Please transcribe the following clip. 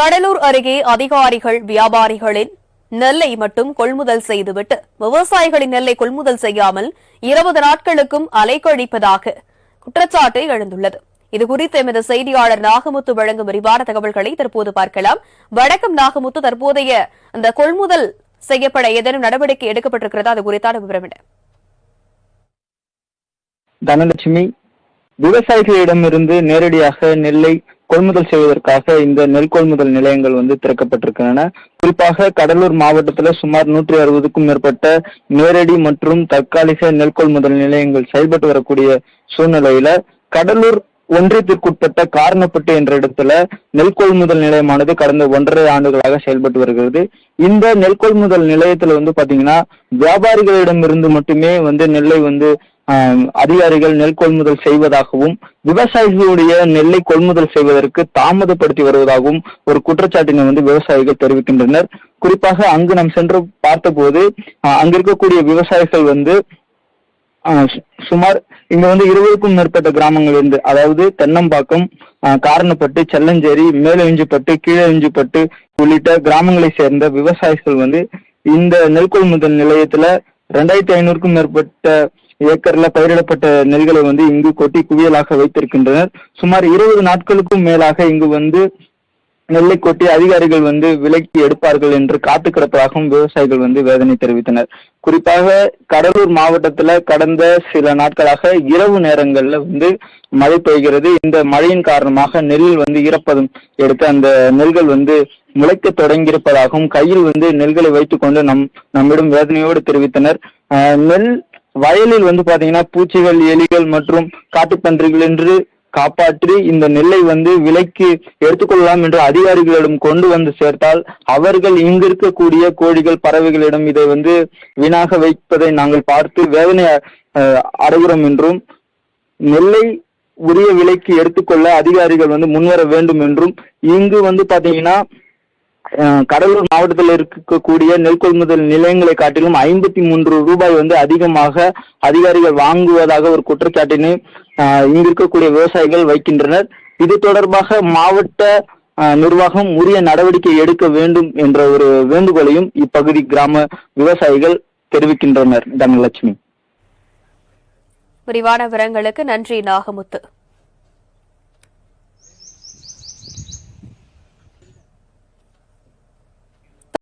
கடலூர் அருகே அதிகாரிகள் வியாபாரிகளின் நெல்லை மட்டும் கொள்முதல் செய்துவிட்டு விவசாயிகளின் நெல்லை கொள்முதல் செய்யாமல் இருபது நாட்களுக்கும் அலைக்கழிப்பதாக குற்றச்சாட்டு எழுந்துள்ளது. இதுகுறித்து எமது செய்தியாளர் நாகமுத்து வழங்கும் விரிவான தகவல்களை தற்போது பார்க்கலாம். வடக்கம் நாகமுத்து. தற்போதைய அந்த கொள்முதல் செய்யப்பட ஏதேனும் நடவடிக்கை எடுக்கப்பட்டிருக்கிறதா? அது குறித்தான விவரம் என்ன? தனலட்சுமி விவசாயிகளிடமிருந்து நேரடியாக நெல்லை கொள்முதல் செய்வதற்காக இந்த நெல் கொள்முதல் நிலையங்கள் வந்து திறக்கப்பட்டிருக்கின்றன. குறிப்பாக கடலூர் மாவட்டத்தில் சுமார் நூற்றி அறுபதுக்கும் மேற்பட்ட நேரடி மற்றும் தற்காலிக நெல் கொள்முதல் நிலையங்கள் செயல்பட்டு வரக்கூடிய சூழ்நிலையில கடலூர் ஒன்றியத்திற்குட்பட்ட காரணப்பட்டு என்ற இடத்துல நெல் கொள்முதல் நிலையமானது கடந்த ஒன்றரை ஆண்டுகளாக செயல்பட்டு வருகிறது. இந்த நெல் கொள்முதல் நிலையத்துல வந்து பாத்தீங்கன்னா வியாபாரிகளிடமிருந்து மட்டுமே வந்து நெல்லை வந்து அதிகாரிகள் நெல் கொள்முதல் செய்வதாகவும் விவசாயிகளுடைய நெல்லை கொள்முதல் செய்வதற்கு தாமதப்படுத்தி வருவதாகவும் ஒரு குற்றச்சாட்டினை வந்து விவசாயிகள் தெரிவிக்கின்றனர். குறிப்பாக அங்கு நாம் சென்று பார்த்தபோது அங்கிருக்கக்கூடிய இருக்கக்கூடிய விவசாயிகள் வந்து சு- சுமார் இங்க வந்து இருபதுக்கும் மேற்பட்ட கிராமங்கள் இருந்து அதாவது தென்னம்பாக்கம் காரணப்பட்டு செல்லஞ்சேரி மேலெஞ்சிப்பட்டு கீழெஞ்சிப்பட்டு உள்ளிட்ட கிராமங்களை சேர்ந்த விவசாயிகள் வந்து இந்த நெல் கொள்முதல் நிலையத்துல ரெண்டாயிரத்தி ஐநூறுக்கும் மேற்பட்ட ஏக்கர்ல பயிரிடப்பட்ட நெல்களை வந்து இங்கு கொட்டி குவியலாக வைத்திருக்கின்றனர். சுமார் இருபது நாட்களுக்கும் மேலாக இங்கு வந்து நெல்லை கொட்டி அதிகாரிகள் வந்து விலக்கி எடுப்பார்கள் என்று காத்து கிடப்பதாகவும் விவசாயிகள் வந்து வேதனை தெரிவித்தனர். குறிப்பாக கடலூர் மாவட்டத்துல கடந்த சில நாட்களாக இரவு நேரங்கள்ல வந்து மழை பெய்கிறது. இந்த மழையின் காரணமாக நெல் வந்து ஈரப்பதம் எடுத்து அந்த நெல்கள் வந்து முளைக்க தொடங்கியிருப்பதாகவும் கையில் வந்து நெல்களை வைத்துக்கொண்டு நம் நம்மிடம் வேதனையோடு தெரிவித்தனர். நெல் வயலில் வந்து பாத்தீங்கன்னா பூச்சிகள் எலிகள் மற்றும் காட்டுப்பன்றிகள் என்று காப்பாற்றி இந்த நெல்லை வந்து விலைக்கு எடுத்துக்கொள்ளலாம் என்று அதிகாரிகளிடம் கொண்டு வந்து சேர்த்தால் அவர்கள் இங்கு இருக்கக்கூடிய கோழிகள் பறவைகளிடம் இதை வந்து வீணாக வைப்பதை நாங்கள் பார்த்து வேதனை அஹ், அடைகிறோம் என்றும் நெல்லை உரிய விலைக்கு எடுத்துக்கொள்ள அதிகாரிகள் வந்து முன்வர வேண்டும் என்றும் இங்கு வந்து பாத்தீங்கன்னா கடலூர் மாவட்டத்தில் இருக்கக்கூடிய நெல் கொள்முதல் நிலையங்களை காட்டிலும் ஐம்பத்தி மூன்று ரூபாய் வந்து அதிகமாக அதிகாரிகள் வாங்குவதாக ஒரு குற்றச்சாட்டினை இங்கு இருக்கக்கூடிய விவசாயிகள் வைக்கின்றனர். இது தொடர்பாக மாவட்ட நிர்வாகம் உரிய நடவடிக்கை எடுக்க வேண்டும் என்ற ஒரு வேண்டுகோளையும் இப்பகுதி கிராம விவசாயிகள் தெரிவிக்கின்றனர். தனலட்சுமி. விரிவான விவரங்களுக்கு நன்றி நாகமுத்து.